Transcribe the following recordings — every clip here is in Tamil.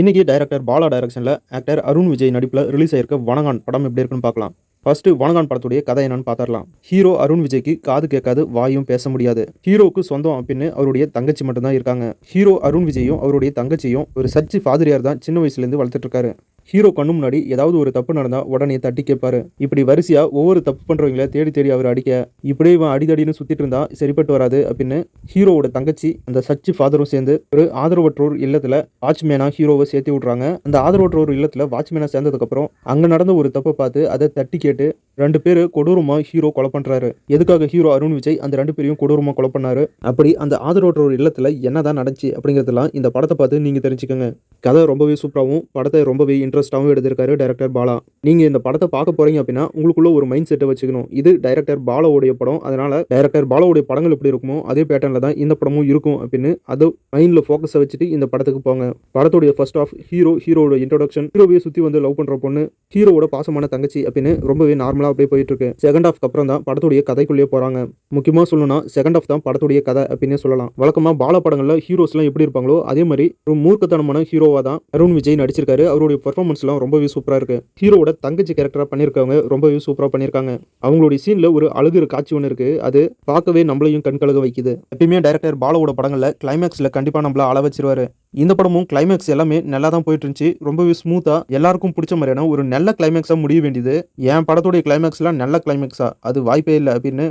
இன்றைக்கி டைரக்டர் பாலா டைரக்ஷனில் ஆக்டர் அருண் விஜய் நடிப்பில் ரிலீஸ் ஆயிருக்க வனகான் படம் எப்படி இருக்குன்னு பார்க்கலாம். ஃபர்ஸ்ட் வனகான் படத்துடைய கதை என்னன்னு பார்த்துடலாம். ஹீரோ அருண் விஜய்க்கு காது கேட்காது வாயும் பேச முடியாது. ஹீரோவுக்கு சொந்தம் அப்படின்னு அவருடைய தங்கச்சி மட்டும்தான் இருக்காங்க. ஹீரோ அருண் விஜயும் அவருடைய தங்கச்சியும் ஒரு சர்ச்சு ஃபாதரியார் தான் சின்ன வயசுலேருந்து வளர்த்துட்டு இருக்காரு. ஹீரோ கண்ணு முன்னாடி ஏதாவது ஒரு தப்பு நடந்தா உடனே தட்டி கேட்பாரு இப்படி வரிசையா ஒவ்வொரு தப்பு பண்ணுறவங்கள தேடி தேடி அவர் அடிக்க இப்படியே இவன் அடிதடின்னு சுத்திட்டு இருந்தா சரிப்பட்டு வராது அப்படின்னு ஹீரோவோட தங்கச்சி அந்த சச்சி ஃபாதரும் சேர்ந்து ஒரு ஆதரவற்றோர் இல்லத்துல வாட்ச்மேனா ஹீரோவை சேர்த்து விட்றாங்க. அந்த ஆதரவற்றோர் இல்லத்துல வாட்ச்மேனா சேர்ந்ததுக்கு அப்புறம் அங்க நடந்த ஒரு தப்பை பார்த்து அதை தட்டி கேட்டு ரெண்டு பேர் கொடூரமா ஹீரோ கொலை பண்றாரு. எதுக்காக ஹீரோ அருண் விஜய் அந்த ரெண்டு பேரையும் கொடூரமா கொலை பண்ணாரு? அப்படி அந்த ஆதரவற்றோர் இல்லத்துல என்னதான் நடந்துச்சு அப்படிங்கிறதெல்லாம் இந்த படத்தை பார்த்து நீங்க தெரிஞ்சுக்கோங்க. கதை ரொம்பவே சூப்பராகவும் படத்தை ரொம்பவே இன்ட்ரெஸ்ட் இன்ட்ரெஸ்ட்டாகவும் எடுத்திருக்காரு டைரக்டர் பாலா. நீங்கள் இந்த படத்தை பார்க்க போறீங்க அப்படின்னா உங்களுக்குள்ள ஒரு மைண்ட் செட்டை வச்சுக்கணும். இது டைரக்டர் பாலாவுடைய படம். அதனால் டைரக்டர் பாலாவுடைய படங்கள் எப்படி இருக்குமோ அதே பேட்டர்னில் தான் இந்த படமும் இருக்கும் அப்படின்னு அது மைண்டில் ஃபோக்கஸை வச்சுட்டு இந்த படத்துக்கு போங்க. படத்துடைய ஃபர்ஸ்ட் ஆஃப் ஹீரோ ஹீரோட இன்ட்ரோடக்ஷன் ஹீரோவையை சுற்றி வந்து லவ் பண்ணுற பொண்ணு ஹீரோவோட பாசமான தங்கச்சி அப்படின்னு ரொம்பவே நார்மலாக அப்படியே போயிட்டு இருக்கு. செகண்ட் ஆஃப்க்கு அப்புறம் தான் படத்துடைய கதைக்குள்ளேயே போகிறாங்க முக்கியமாக சொல்லணும்னா செகண்ட் ஆஃப் தான் படத்துடைய கதை அப்படின்னே சொல்லலாம். வழக்கமா பாலா படங்களில் ஹீரோஸ்லாம் எப்படி இருப்பாங்களோ அதே மாதிரி ஒரு மூர்க்கத்தனமான ஹீரோவா தான் அருண் விஜய் நடிச்சிருக்காரு. அவருடைய பர்ஃபார்மன்ஸ்லாம் ரொம்பவே சூப்பராக இருக்கு. ஹீரோட தங்கச்சி கேரக்டரா பண்ணியிருக்கவங்க ரொம்பவே சூப்பராக பண்ணியிருக்காங்க அவங்களுடைய சீனில் ஒரு அழுகுற காட்சி ஒன்று இருக்கு. அது பார்க்கவே நம்மளையும் கண்கலக வைக்குது. எப்பயுமே டைரக்டர் பாலாவோட படங்களில் கிளைமேக்ஸில் கண்டிப்பாக நம்மள அள வச்சிருவாரு. இந்த படமும் கிளைமேக்ஸ் எல்லாமே நல்லா தான் போயிட்டு இருந்துச்சு. ரொம்பவே ஸ்மூத்தாக எல்லாருக்கும் பிடிச்ச மாதிரியான ஒரு நல்ல கிளைமேக்ஸாக முடிய வேண்டியது. என் படத்துடைய கிளைமேக்ஸ்லாம் நல்ல கிளைமேக்ஸா அது வாய்ப்பே இல்லை அப்படின்னு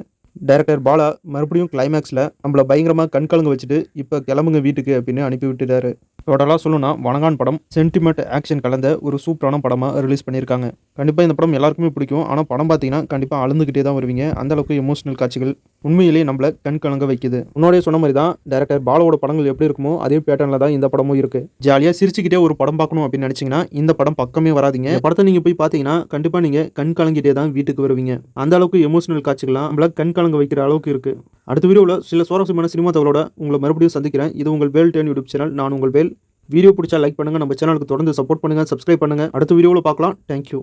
டைரக்டர் பாலா மறுபடியும் கிளைமேக்ஸில் நம்மளை பயங்கரமாக கண்கலங்க வச்சுட்டு இப்போ கிளம்புங்க வீட்டுக்கு அப்படின்னு அனுப்பி விட்டுட்டாரு. டோட்டலாக சொல்லணும்னா வணங்கான் படம் சென்டிமெண்ட் ஆக்ஷன் கலந்த ஒரு சூப்பரான படமாக ரிலீஸ் பண்ணியிருக்காங்க. கண்டிப்பாக இந்த படம் எல்லாருக்குமே பிடிக்கும். ஆனால் படம் பார்த்தீங்கன்னா கண்டிப்பாக அழுந்துக்கிட்டே தான் வருவீங்க. அந்த அளவுக்கு எமோஷனல் காட்சிகள் உண்மையிலேயே நம்மளை கண் கலங்க வைக்குது. முன்னாடியே சொன்ன மாதிரி தான் டேரக்டர் பாலோட படங்கள் எப்படி இருக்குமோ அதே பேட்டர்னில் தான் இந்த படமும் இருக்குது ஜாலியாக சிரிச்சுக்கிட்டே ஒரு படம் பார்க்கணும் அப்படின்னு நினச்சிங்கன்னா இந்த படம் பக்கமே வராதீங்க. படத்தை நீங்கள் போய் பார்த்தீங்கன்னா கண்டிப்பாக நீங்கள் கண் கலங்கிட்டே தான் வீட்டுக்கு வருவீங்க. அந்த அளவுக்கு எமோஷனல் காட்சிகள்லாம் நம்மள கண் கலங்க வைக்கிற அளவுக்கு இருக்குது அடுத்த வீடியோவில் சில சுவாரஸ்யமான சினிமா தகவலோட உங்களை மறுபடியும் சந்திக்கிறேன். இது உங்கள் வேல் டேன் யூடியூப் சேனல். நான் உங்கள் வேல். வீடியோ பிடிச்சா லைக் பண்ணுங்கள் நம்ம சேனலுக்கு தொடர்ந்து சப்போர்ட் பண்ணுங்கள் சப்ஸ்கிரைப் பண்ணுங்கள் அடுத்த வீடியோவில் பார்க்கலாம். தேங்க்யூ